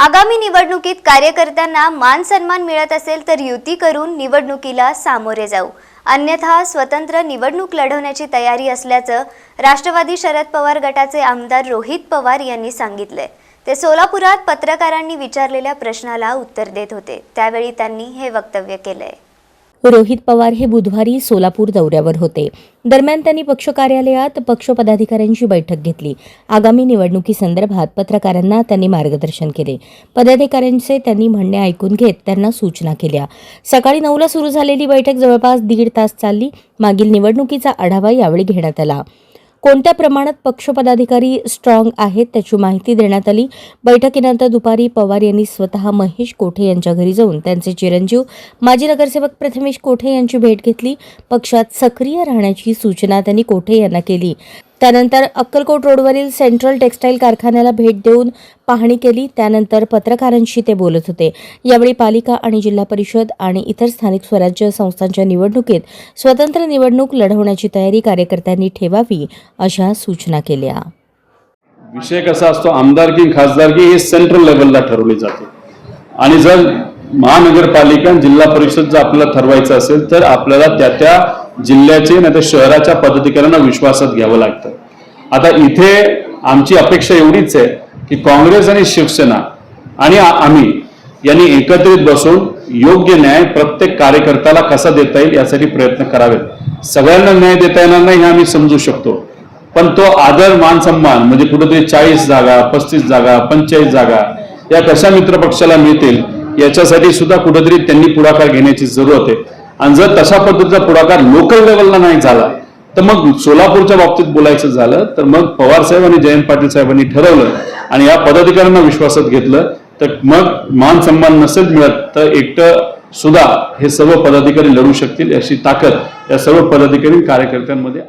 आगामी निवडणुकीत कार्यकर्त्यांना मान सन्मान मिळत असेल तर युती करून निवडणुकीला सामोरे जाऊ. अन्यथा स्वतंत्र निवडणूक लढवण्याची तयारी असल्याचं राष्ट्रवादी शरद पवार गटाचे आमदार रोहित पवार यांनी सांगितले ते सोलापुरात पत्रकारांनी विचारलेल्या प्रश्नाला उत्तर देत होते. त्यावेळी त्यांनी हे वक्तव्य केलंय. रोहित पवार हे बुधवारी सोलापूर दौऱ्यावर होते. दरम्यान त्यांनी पक्ष कार्यालयात पक्ष पदाधिकाऱ्यांची बैठक घेतली. आगामी निवडणुकीसंदर्भात पत्रकारांना त्यांनी मार्गदर्शन केले. पदाधिकाऱ्यांचे त्यांनी म्हणणे ऐकून घेत त्यांना सूचना केल्या. सकाळी नऊला सुरू झालेली बैठक जवळपास दीड तास चालली. मागील निवडणुकीचा आढावा यावेळी घेण्यात आला. कोणत्या प्रमाणात पक्ष पदाधिकारी स्ट्रॉंग आहेत त्याची माहिती देण्यात आली. बैठकीनंतर दुपारी पवार यांनी स्वतः महेश कोठे यांच्या घरी जाऊन त्यांचे चिरंजीव माजी नगरसेवक प्रथमेश कोठे यांची भेट घेतली. पक्षात सक्रिय राहण्याची सूचना त्यांनी कोठे यांना केली. त्यानंतर अक्कलकोट रोडवरील सेंट्रल टेक्स्टाईल कारखान्याला भेट देऊन पाहणी केली. त्यानंतर पत्रकारांशी ते बोलत होते. यावेळी पालिका आणि जिल्हा परिषद आणि इतर स्थानिक स्वराज्य संस्थांच्या निवडणुकीत स्वतंत्र निवडणूक लढवण्याची तयारी कार्यकर्त्यांनी ठेवावी अशा सूचना केल्या. विषय कसा असतो? आमदारकी खासदारकी हे सेंट्रल लेवलला ठरवली जाते. आणि जर महानगरपालिका जिल्हा परिषद जर आपल्याला ठरवायचं असेल तर आपल्याला त्या त्या जिल्ह्याचे नाही तर शहराच्या पदाधिकाऱ्यांना विश्वासात घ्यावं लागतं. आता इथे आमची अपेक्षा एवढीच आहे की काँग्रेस आणि शिवसेना आणि आम्ही यांनी एकत्रित बसून योग्य न्याय प्रत्येक कार्यकर्त्याला कसा देता येईल यासाठी प्रयत्न करावेत. सगळ्यांना न्याय देता येणार नाही हे आम्ही समजू शकतो. पण तो आदर मान सन्मान म्हणजे कुठेतरी चाळीस जागा पस्तीस जागा पंचेचाळीस जागा या कशा मित्र पक्षाला मिळतील याच्यासाठी सुद्धा कुठेतरी त्यांनी पुढाकार घेण्याची जरूरत आहे. आणि जर तशा पद्धतीचा पुढाकार लोकल लेवलला नाही झाला तर मग सोलापूरच्या बाबतीत बोलायचं झालं तर मग पवार साहेब आणि जयंत पाटील साहेबांनी ठरवलं आणि या पदाधिकाऱ्यांना विश्वासात घेतलं तर मग मान सन्मान नसेल मिळत तर एकटं सुद्धा हे सर्व पदाधिकारी लढू शकतील अशी ताकद या सर्व पदाधिकारी कार्यकर्त्यांमध्ये आहे.